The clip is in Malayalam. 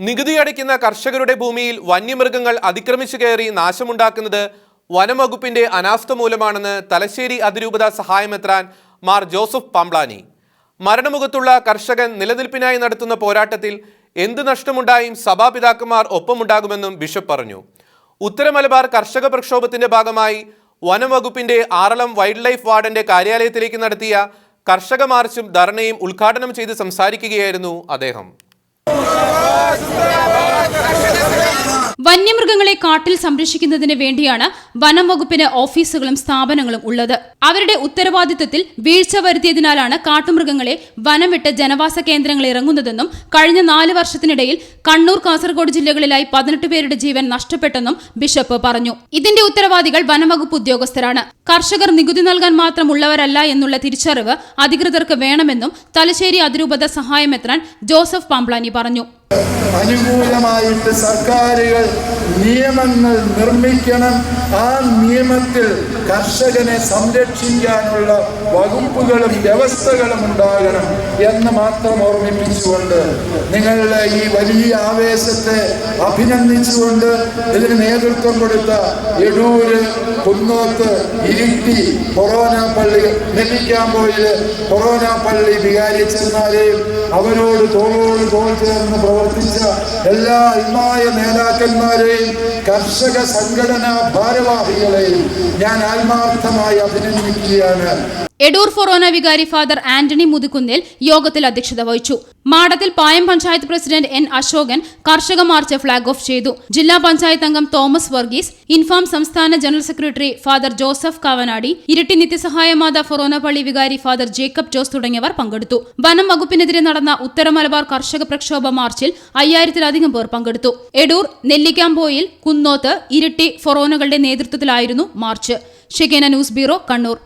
നികുതി അടയ്ക്കുന്ന കർഷകരുടെ ഭൂമിയിൽ വന്യമൃഗങ്ങൾ അതിക്രമിച്ചു കയറി നാശമുണ്ടാക്കുന്നത് വനംവകുപ്പിന്റെ അനാസ്ഥ മൂലമാണെന്ന് തലശ്ശേരി അതിരൂപത സഹായമെത്രാൻ മാർ ജോസഫ് പാംബ്ലാനി. മരണമുഖത്തുള്ള കർഷകൻ നിലനിൽപ്പിനായി നടത്തുന്ന പോരാട്ടത്തിൽ എന്ത് നഷ്ടമുണ്ടായും സഭാപിതാക്കന്മാർ ഒപ്പമുണ്ടാകുമെന്നും ബിഷപ്പ് പറഞ്ഞു. ഉത്തര മലബാർ കർഷക പ്രക്ഷോഭത്തിന്റെ ഭാഗമായി വനംവകുപ്പിന്റെ ആറളം വൈൽഡ് ലൈഫ് വാർഡന്റെ കാര്യാലയത്തിലേക്ക് നടത്തിയ കർഷക മാർച്ചും ധർണയും ഉദ്ഘാടനം ചെയ്ത് സംസാരിക്കുകയായിരുന്നു അദ്ദേഹം. വന്യമൃഗങ്ങളെ കാട്ടിൽ സംരക്ഷിക്കുന്നതിന് വേണ്ടിയാണ് വനം വകുപ്പിന് ഓഫീസുകളും സ്ഥാപനങ്ങളും ഉള്ളത്. അവരുടെ ഉത്തരവാദിത്തത്തിൽ വീഴ്ച വരുത്തിയതിനാലാണ് കാട്ടുമൃഗങ്ങളെ വനം വിട്ട് ജനവാസ കേന്ദ്രങ്ങൾ ഇറങ്ങുന്നതെന്നും കഴിഞ്ഞ നാല് വർഷത്തിനിടയിൽ കണ്ണൂർ കാസർഗോഡ് ജില്ലകളിലായി പതിനെട്ട് പേരുടെ ജീവൻ നഷ്ടപ്പെട്ടെന്നും ബിഷപ്പ് പറഞ്ഞു. ഇതിന്റെ ഉത്തരവാദികൾ വനംവകുപ്പ് ഉദ്യോഗസ്ഥരാണ്. കർഷകർ നികുതി നൽകാൻ മാത്രം ഉള്ളവരല്ല എന്നുള്ള തിരിച്ചറിവ് അധികൃതർക്ക് വേണമെന്നും തലശ്ശേരി അതിരൂപത സഹായമെത്രാൻ ജോസഫ് പാംപ്ലാനി പറഞ്ഞു. അനുകൂലമായിട്ട് സർക്കാരുകൾ നിയമങ്ങൾ നിർമ്മിക്കണം. ആ നിയമത്തിൽ കർഷകനെ സംരക്ഷിക്കാനുള്ള വകുപ്പുകളും വ്യവസ്ഥകളും ഉണ്ടാകണം എന്ന് മാത്രം ഓർമ്മിപ്പിച്ചുകൊണ്ട് നിങ്ങളുടെ ഈ വലിയ ആവേശത്തെ അഭിനന്ദിച്ചുകൊണ്ട് ഇതിന് നേതൃത്വം കൊടുത്ത എടൂര് കുന്നോത്ത് ഇരിട്ടി കൊറോന പള്ളി നെല്ലിക്കാമ്പോയിൽ കൊറോന പള്ളി വികാരിച്ചെന്നാരെയും അവരോട് തോളോട് തോൾ ചേർന്ന് പ്രവർത്തിച്ച എല്ലാ ഇമായ നേതാക്കന്മാരെയും കർഷക സംഘടനാ ഭാരവാഹികളെയും ഞാൻ ആത്മാർത്ഥമായി അഭിനന്ദിക്കുകയാണ്. എഡൂർ ഫൊറോന വികാരി ഫാദർ ആന്റണി മുതുകുന്നിൽ യോഗത്തിൽ അധ്യക്ഷത വഹിച്ചു. മാടത്തിൽ പായം പഞ്ചായത്ത് പ്രസിഡന്റ് എൻ അശോകൻ കർഷക മാർച്ച് ഫ്ളാഗ് ഓഫ് ചെയ്തു. ജില്ലാ പഞ്ചായത്ത് അംഗം തോമസ് വർഗീസ് ഇൻഫാം സംസ്ഥാന general secretary father Joseph Kavanadi Iritty നിത്യസഹായ മാത ഫൊറോന പള്ളി വികാരി ഫാദർ ജേക്കബ് ജോസ് തുടങ്ങിയവർ പങ്കെടുത്തു. വനം വകുപ്പിനെതിരെ നടന്ന ഉത്തര മലബാർ കർഷക പ്രക്ഷോഭ മാർച്ചിൽ അയ്യായിരത്തിലധികം പേർ പങ്കെടുത്തു. എടൂർ നെല്ലിക്കാമ്പോയിൽ കുന്നോത്ത് ഇരട്ടി ഫൊറോനകളുടെ നേതൃത്വത്തിലായിരുന്നു march. Shekinah news bureau Kannur.